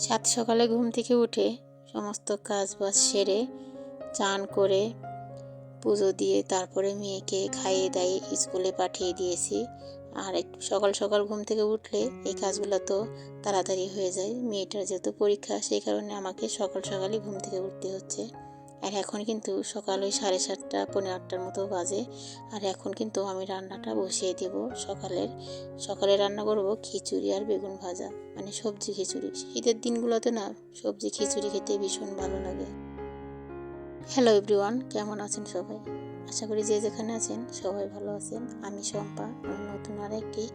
সাত সকালে ঘুম থেকে উঠে সমস্ত কাজ বাজ সেরে, চান করে, পুজো দিয়ে তারপরে মেয়েকে খাইয়ে দাইয়ে স্কুলে পাঠিয়ে দিয়েছি। আর একটু সকাল সকাল ঘুম থেকে উঠলে এই কাজগুলো তো তাড়াতাড়ি হয়ে যায়। মেয়েটার যেহেতু পরীক্ষা, সেই কারণে আমাকে সকাল সকালই ঘুম থেকে উঠতে হচ্ছে। আর এখন কিন্তু সকাল ওই সাড়ে সাতটা পনেরো আটটার মতো বাজে। আর এখন কিন্তু আমি রান্নাটা বসিয়ে দেব সকালের। সকালে রান্না করব খিচুড়ি আর বেগুন ভাজা মানে সবজি খিচুড়ি। শীতের দিনগুলোতে না সবজি খিচুড়ি খেতে ভীষণ ভালো লাগে। হ্যালো এভরিওয়ান কেমন আছেন সবাই? আশা করি যে যেখানে আছেন সবাই ভালো আছেন। আমি শম্পা আমি নতুন আর একটি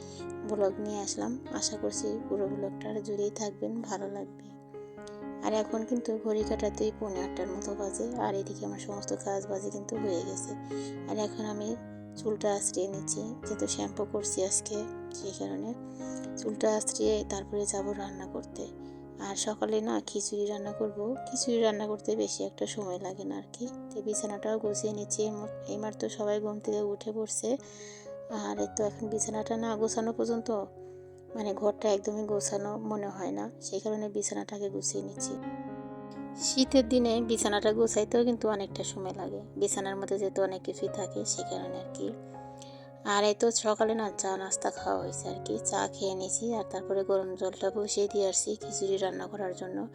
ব্লগ নিয়ে আসলাম। আশা করছি পুরো ব্লগটা জুড়েই থাকবেন, ভালো লাগবে। আর এখন কিন্তু ঘড়ি কাটাতেই পৌনে আটটার মতো বাজে, আর এদিকে আমার সমস্ত কাজ বাজে কিন্তু হয়ে গেছে। আর এখন আমি চুলটা আশ্রিয়ে নিচ্ছি, যেহেতু শ্যাম্পু করছি আজকে, সেই কারণে চুলটা আশ্রিয়ে তারপরে যাব রান্না করতে। আর সকালে না খিচুড়ি রান্না করব, খিচুড়ি রান্না করতে বেশি একটা সময় লাগে না আর কি। তো বিছানাটাও গুছিয়ে নিচ্ছি এইমার তো সবাই ঘুম থেকে উঠে পড়ছে। আর তো এখন বিছানাটা না গোছানো পর্যন্ত মানে ঘরটা একদমই গোছানো মনে হয় না। সেই কারণে বিছানাটাকে গুছিয়ে নিচ্ছি। শীতের দিনে বিছানাটা গোছাইতেও কিন্তু অনেকটা সময় লাগে। বিছানার মধ্যে যেহেতু অনেক কিছুই থাকে সেই কারণে আর কি। আর এই তো সকালে না চা নাস্তা খাওয়া হয়েছে আর কি। চা খেয়ে নিয়েছি আর তারপরে গরম জলটা বসিয়ে দিয়ে আসছি খিচুড়ি রান্না করার জন্য।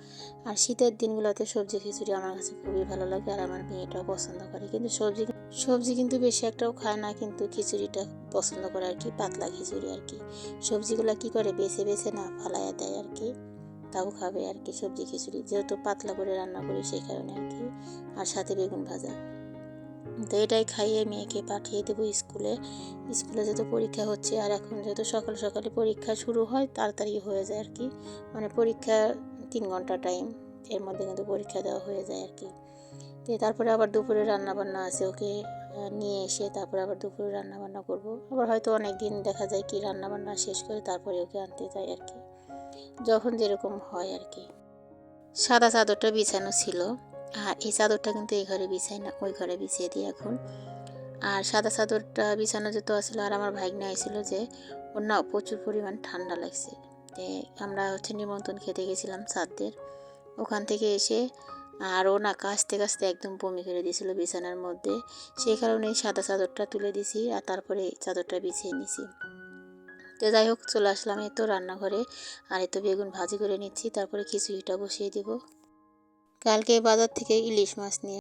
আর শীতের দিনগুলোতে সবজি খিচুড়ি আমার কাছে খুবই ভালো লাগে আর আমার মেয়েটাও পছন্দ করে। কিন্তু সবজি সবজি কিন্তু বেশি একটাও খায় না, কিন্তু খিচুড়িটা পছন্দ করে আর কি, পাতলা খিচুড়ি আর কি। সবজিগুলো কি করে, বেছে বেছে না ফালাইয়া দেয় আর কি, তাও খাবে আর কি সবজি খিচুড়ি, যেহেতু পাতলা করে রান্না করি সেই কারণে আর কি, আর সাথে বেগুন ভাজা। তো এটাই খাইয়ে মেয়েকে পাঠিয়ে দেবো স্কুলে। স্কুলে যেহেতু পরীক্ষা হচ্ছে, আর এখন যেহেতু সকাল সকালে পরীক্ষা শুরু হয়, তাড়াতাড়ি হয়ে যায় আর কি। মানে পরীক্ষা তিন ঘণ্টা টাইম এর মধ্যে কিন্তু পরীক্ষা দেওয়া হয়ে যায় আর কি। তো তারপরে আবার দুপুরে রান্না বান্না আছে ওকে নিয়ে এসে তারপরে আবার দুপুরে রান্না বান্না করব। আবার হয়তো অনেক দিন দেখা যায় কি রান্না বান্না শেষ করে তারপরে ওকে আনতে যাই আর কি। যখন যেরকম হয় আর কি। সাদা চাদরটা বিছানো ছিল। আর এই চাদরটা কিন্তু এই ঘরে বিছাই না, ওই ঘরে বিছিয়ে দিই এখন। আর সাদা চাদরটা বিছানো যেত আসলে আর আমার ভাগ্নে আইছিল যে, ওর না প্রচুর পরিমাণ ঠান্ডা লাগছে। আমরা হচ্ছে নিমন্ত্রণ খেতে গেছিলাম সাদদের ওখান থেকে এসে আর ও না কাঁচতে কাঁচতে একদম বমি করে দিয়েছিল বিছানার মধ্যে। সেই কারণে সাদা চাদরটা তুলে দিছি আর তারপরে চাদরটা বিছিয়ে নিছি। তো যাই হোক, চলে আসলাম এই তো রান্নাঘরে। আর এই তো বেগুন ভাজি করে নিচ্ছি, তারপরে খিচুড়িটা বসিয়ে দিব। কালকে বাজার থেকে ইলিশ মাছ নিয়ে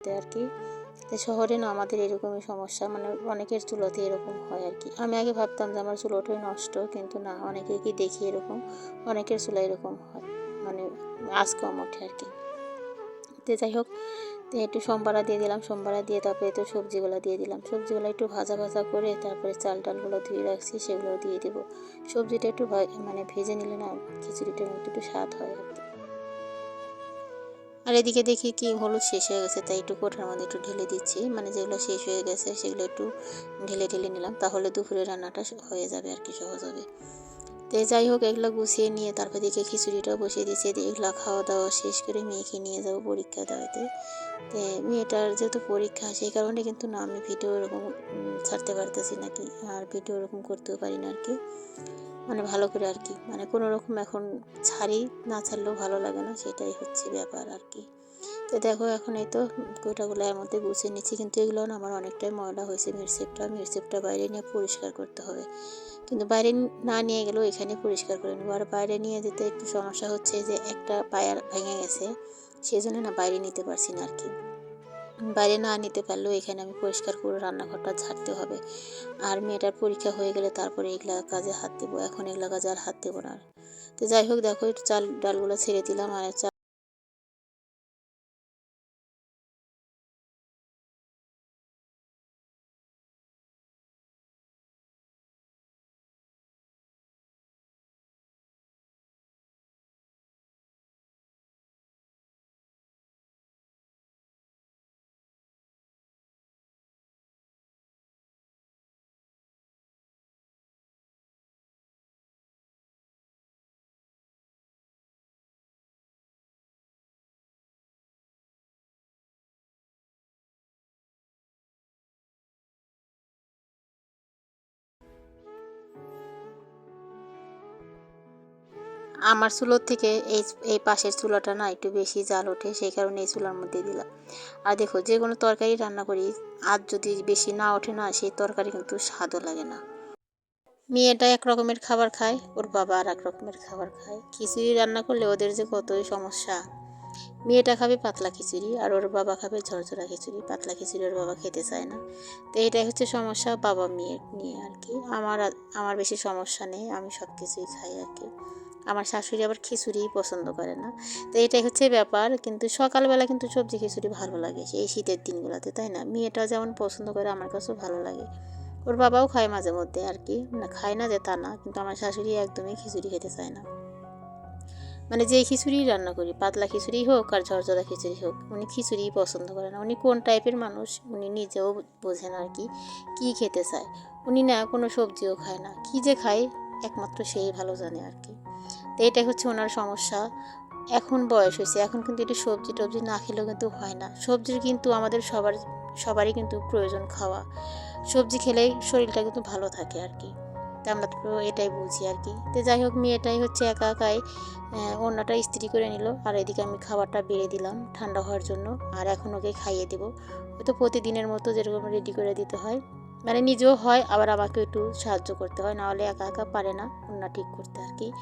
আর কি। শহরে না আমাদের এরকমই সমস্যা মানে অনেকের চুলোতে এরকম হয় আর কি। আমি আগে ভাবতাম যে আমার চুলোটাই নষ্ট, কিন্তু না, অনেকে কি দেখি এরকম? অনেকের চুলা এরকম হয় মানে আজ কম ওঠে আর কি। তো যাই হোক, তো একটু সোমবারা দিয়ে দিলাম, সোমবারা দিয়ে তারপরে একটু সবজিগুলো দিয়ে দিলাম। সবজিগুলো একটু ভাজা ভাজা করে তারপরে চাল ডালগুলো ধুয়ে রাখছি সেগুলো দিয়ে দেবো। সবজিটা একটু মানে ভেজে নিলে না খিচুড়িটা একটু স্বাদ হয় আর কি। আর এদিকে দেখি কি হলুদ শেষ হয়ে গেছে, তাই একটু কোঠার মধ্যে একটু ঢেলে দিচ্ছি। মানে যেগুলো শেষ হয়ে গেছে, সেগুলো একটু ঢেলে ঢেলে নিলাম, তাহলে দুপুরে রান্নাটা হয়ে যাবে আর কি, সহজ হবে। তো যাই হোক, এগুলো গুছিয়ে নিয়ে তারপর দেখি খিচুড়িটাও বসিয়ে দিয়েছি। এগুলো খাওয়া দাওয়া শেষ করে মেয়েকে নিয়ে যাব পরীক্ষা দেওয়াতে। তো মেয়েটার যেহেতু পরীক্ষা, সেই কারণে কিন্তু না আমি ভিডিও এরকম ছাড়তে পারতেছি নাকি? আর ভিডিও ওরকম করতেও পারি না আর কি মানে ভালো করে আর কি মানে কোনো রকম এখন ছাড়ি, না ছাড়লেও ভালো লাগে না, সেটাই হচ্ছে ব্যাপার আর কি তো দেখো এখন এই তো গোটাগুলো এর মধ্যে গুছিয়ে নিচ্ছি, কিন্তু এগুলো না আমার অনেকটাই ময়লা হয়েছে মিরসেপটা। মিরসেপটা বাইরে নিয়ে পরিষ্কার করতে হবে। কিন্তু বাইরে না নিয়ে গেলেও এখানে পরিষ্কার করে নেব। আর বাইরে নিয়ে যেতে একটু সমস্যা হচ্ছে যে একটা পায়ার ভেঙে গেছে। সেই জন্য না বাইরে নিতে পারছি না আর কি বাইরে না নিতে পারলেও এখানে আমি পরিষ্কার করে রান্নাঘরটা ঝাড়তে হবে। আর মেয়েটার পরীক্ষা হয়ে গেলে তারপরে এগুলা কাজে হাত দেবো। এখন এগুলা কাজে আর হাত দেবো না। তো যাই হোক, দেখো চাল, ডালগুলো ছেড়ে দিলাম আর চা আমার চুলোর থেকে এই এই পাশের চুলাটা না একটু বেশি জাল ওঠে, সেই কারণে এই চুলার মধ্যে দিলাম। আর দেখো, যে কোনো তরকারি রান্না করি, আর যদি বেশি না ওঠে না, সেই তরকারি কিন্তু স্বাদও লাগে না। মেয়েটা এক রকমের খাবার খায়, ওর বাবা আর এক রকমের খাবার খায়। খিচুড়ি রান্না করলে ওদের যে কতই সমস্যা। মেয়েটা খাবে পাতলা খিচুড়ি, আর ওর বাবা খাবে ঝরঝরা খিচুড়ি। পাতলা খিচুড়ি ওর বাবা খেতে চায় না। তো এটাই হচ্ছে সমস্যা বাবা মেয়ের নিয়ে আর কি। আমার আমার বেশি সমস্যা নেই, আমি সব কিছুই খাই আর কি। আমার শাশুড়ি আবার খিচুড়িই পছন্দ করে না। তো এটাই হচ্ছে ব্যাপার। কিন্তু সকালবেলা কিন্তু সবজি খিচুড়ি ভালো লাগে এই শীতের দিনগুলোতে, তাই না? মেয়েটাও যেমন পছন্দ করে, আমার কাছেও ভালো লাগে। ওর বাবাও খায় মাঝে মধ্যে আর কি। না খায় না যে তা না, কিন্তু আমার শাশুড়ি একদমই খিচুড়ি খেতে চায় না। মানে যেই খিচুড়ি রান্না করি, পাতলা খিচুড়ি হোক আর ঝরঝরা খিচুড়ি হোক, উনি খিচুড়িই পছন্দ করে না। উনি কোন টাইপের মানুষ, উনি নিজেও বোঝেন আর কি, কী খেতে চায়। উনি না কোনো সবজিও খায় না। কী যে খায়, একমাত্র সেই ভালো জানে আর কি। তো এটাই হচ্ছে ওনার সমস্যা। এখন বয়স হয়েছে, এখন কিন্তু একটু সবজি টবজি না খেলেও কিন্তু হয় না। সবজির কিন্তু আমাদের সবার, সবারই কিন্তু প্রয়োজন খাওয়া। সবজি খেলেই শরীরটা কিন্তু ভালো থাকে আর কি। তো আমরা তো এটাই বুঝি আর কি। তো যাই হোক, মেয়েটাই হচ্ছে একা একাই অন্যটা ইস্ত্রি করে নিল। আর এদিকে আমি খাবারটা বেড়ে দিলাম ঠান্ডা হওয়ার জন্য। আর এখন ওকে খাইয়ে দেবো। তো প্রতিদিনের মতো যেরকম রেডি করে দিতে হয়। মানে নিজেও হয়, আবার আমাকে একটু সাহায্য করতে হয়, নাহলে একা একা পারে না, অন্য ঠিক করতে আর কি।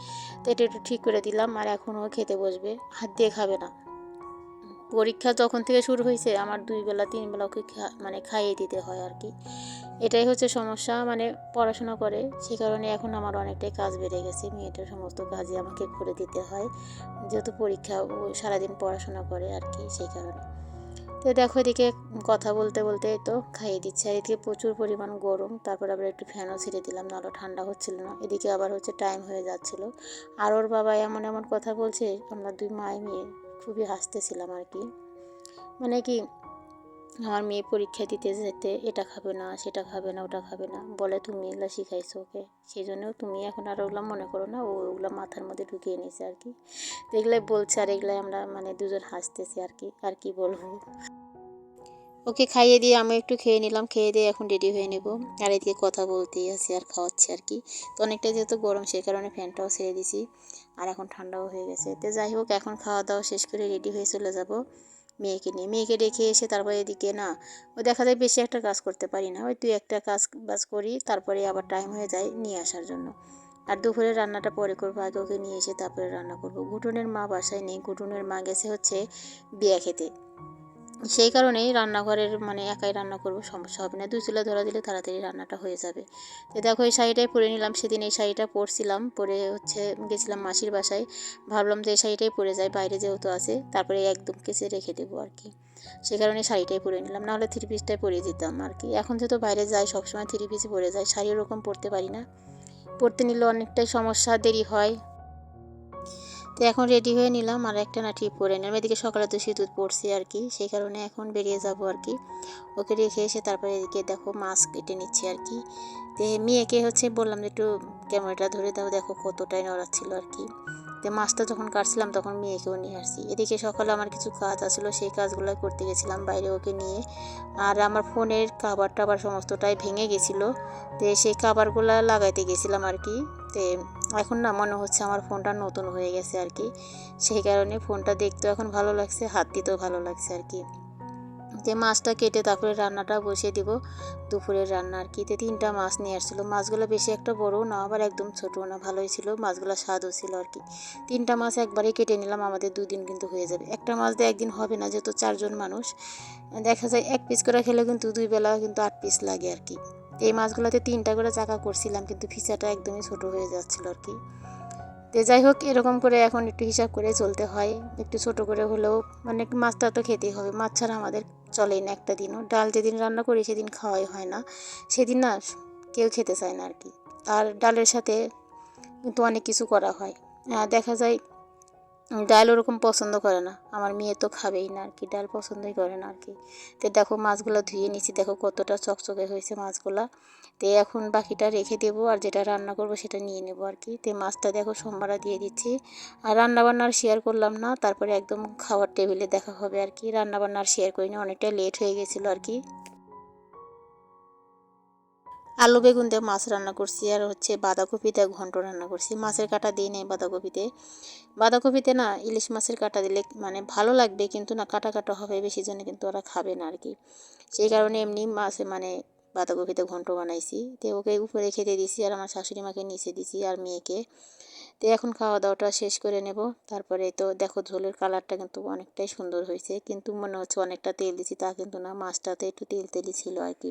তো এটা একটু ঠিক করে দিলাম, আর এখন ও খেতে বসবে, হাত দিয়ে খাবে না। পরীক্ষা যখন থেকে শুরু হয়েছে, আমার দুই বেলা, তিন বেলা ওকে মানে খাইয়ে দিতে হয় আর কি। এটাই হচ্ছে সমস্যা মানে পড়াশোনা করে, সে কারণে এখন আমার অনেকটাই কাজ বেড়ে গেছে, মেয়েটার সমস্ত কাজই আমাকে করে দিতে হয়, যেহেতু পরীক্ষা ও সারাদিন পড়াশোনা করে আর কি, সেই কারণে। তো দেখো এদিকে কথা বলতে বলতে তো খাইয়ে দিচ্ছে। আর এদিকে প্রচুর পরিমাণ গরম, তারপর আবার একটু ফ্যানও ছেড়ে দিলাম, নাহলে ঠান্ডা হচ্ছিল না। এদিকে আবার হচ্ছে টাইম হয়ে যাচ্ছিল। আর ওর বাবা এমন এমন কথা বলছে, আমরা দুই মায় মেয়ে খুবই হাসতেছিলাম আর কি। মানে কি আমার মেয়ে পরীক্ষা দিতে যেতে এটা খাবে না, সেটা খাবে না, ওটা খাবে না। বলে, তুমি এগুলো শিখাইছো ওকে? সেই জন্যও তুমি এখন আর ওগুলো মনে করো না, ও ওগুলো মাথার মধ্যে ঢুকিয়ে নিয়েছে আর কি। তো এগুলাই বলছে আর এগুলাই আমরা মানে দুজন হাসতেছি আর কি আর কি বলব। ওকে খাইয়ে দিয়ে আমি একটু খেয়ে নিলাম, খেয়ে দিয়ে এখন রেডি হয়ে নেব। আর এদিকে কথা বলতেই আছি আর খাওয়াচ্ছি আর কি। তো অনেকটা যেহেতু গরম, সেই কারণে ফ্যানটাও ছেড়ে দিছি। আর এখন ঠান্ডাও হয়ে গেছে। তো যাই হোক, এখন খাওয়া দাওয়া শেষ করে রেডি হয়ে চলে যাব। মেয়েকে নিয়ে। মেয়েকে ডেকে এসে তারপরে এদিকে না, ও দেখা যায় বেশি একটা কাজ করতে পারি না। ওই তুই একটা কাজ বাজ করি, তারপরে আবার টাইম হয়ে যায় নিয়ে আসার জন্য। আর দুপুরে রান্নাটা পরে করব। আগে ওকে নিয়ে এসে তারপরে রান্না করব। ঘুটুনের মা বাসায় নেই। ঘুটুনের মা গেছে হচ্ছে বিয়া খেতে। সেই কারণেই রান্নাঘরের মানে একাই রান্না করব, সমস্যা হবে না। দুই চুলা ধরা দিলে তাড়াতাড়ি রান্নাটা হয়ে যাবে। তো দেখো এই শাড়িটাই পরে নিলাম, সেদিন এই শাড়িটা পরছিলাম। পরে হচ্ছে গেছিলাম মাসির বাসায়। ভাবলাম যে এই শাড়িটাই পরে যাই, বাইরে যেহেতু আছে, তারপরে একদম কেচে রেখে দেবো আর কি। সে কারণে শাড়িটাই পরে নিলাম, নাহলে থ্রি পিসটাই পরে যেতাম আর কি। এখন যেহেতু বাইরে যাই, সবসময় থ্রি পিসই পরে যাই, শাড়ি ওরকম পরতে পারি না। পরতে নিলে অনেকটাই সমস্যা, দেরি হয়। তো এখন রেডি হয়ে নিলাম আর একটা না নাটি পরে নিলাম। এদিকে সকালে তো শীত পড়ছে আর কি, সেই কারণে এখন বেরিয়ে যাব আর কি। ওকে রেখে এসে তারপরে এদিকে দেখো মাস্ক কেটে নিচ্ছি আর কি। তো মেয়েকে হচ্ছে বললাম যে একটু ক্যামেরাটা ধরে দাও, দেখো কতটাই নড়াচ্ছিল আর কি। তো মাছটা যখন কাটছিলাম তখন মেয়েকেও নিয়ে আসছি। এদিকে সকালে আমার কিছু কাজ আসলো সেই কাজগুলো করতে গেছিলাম বাইরে ওকে নিয়ে। আর আমার ফোনের কাবার টাবার সমস্তটাই ভেঙে গেছিল। তো সেই কাবারগুলো লাগাইতে গেছিলাম আর কি। তো এখন না মনে হচ্ছে আমার ফোনটা নতুন হয়ে গেছে আর কি। সেই কারণে ফোনটা দেখতেও এখন ভালো লাগছে, হাত দিতেও ভালো লাগছে আর কি। যে মাছটা কেটে তারপরে রান্নাটা বসিয়ে দিব। দুপুরের রান্না আর কি। তিনটা মাছ নিয়ে আসছিল। মাছগুলো বেশি একটা বড়ও না, আবার একদম ছোটও না, ভালোই ছিল। মাছগুলো স্বাদও ছিল আর কি। তিনটা মাছ একবারে কেটে নিলাম, আমাদের দুদিন কিন্তু হয়ে যাবে। একটা মাছ দিয়ে একদিন হবে না, যেহেতু চারজন মানুষ। দেখা যায় এক পিস করে খেলে কিন্তু দুই বেলা কিন্তু আট পিস লাগে আর কি। এই মাছগুলোতে তিনটা করে চাকা করছিলাম, কিন্তু ফিসাটা একদমই ছোট হয়ে যাচ্ছিল আর কি। তো যাই হোক, এরকম করে এখন একটু হিসাব করে চলতে হয়। একটু ছোট করে হলেও মানে মাছটা তো খেতেই হবে। মাছ ছাড়া আমাদের চলেই না একটা দিনও। ডাল যেদিন রান্না করি সেদিন খাওয়াই হয় না। সেদিন না কেউ খেতে চায় না আর কি। আর ডালের সাথে কিন্তু অনেক কিছু করা হয়। দেখা যায় ডাল ওরকম পছন্দ করে না। আমার মেয়ে তো খাবেই না আর কি, ডাল পছন্দই করে না আর কি। তো দেখো মাছগুলো ধুয়ে নিচ্ছি দেখো কতটা চকচকে হয়েছে মাছগুলো। তো এখন বাকিটা রেখে দেবো আর যেটা রান্না করব সেটা নিয়ে নেব আর কি। তো মাছটা দেখো সোমবারা দিয়ে দিচ্ছি। আর রান্না বান্নার শেয়ার করলাম না, তারপরে একদম খাওয়ার টেবিলে দেখা হবে আর কি। রান্না বান্নার শেয়ার করিনি, অনেকটা লেট হয়ে গেছিল আর কি। আলু, বেগুন দিয়ে মাছ রান্না করছি আর হচ্ছে বাঁধাকপিতে ঘন্ট রান্না করছি। মাছের কাটা দিই নেই বাঁধাকপিতে। বাঁধাকপিতে না ইলিশ মাছের কাটা দিলে মানে ভালো লাগবে, কিন্তু না কাটা কাটা হবে বেশি জন্য কিন্তু ওরা খাবে না আর কি সেই কারণে এমনি মাছে মানে বাঁধাকপিতে ঘন্ট বানাইছি। তো ওকে উপরে খেতে দিছি আর আমার শাশুড়ি মাকে নিচে দিছি আর মেয়েকে। তো এখন খাওয়া দাওয়াটা শেষ করে নেব। তারপরে তো দেখো ঝোলের কালারটা কিন্তু অনেকটাই সুন্দর হয়েছে, কিন্তু মনে হচ্ছে অনেকটা তেল দিছি, তা কিন্তু না, মাছটাতে একটু তেল তেলই ছিল আর কি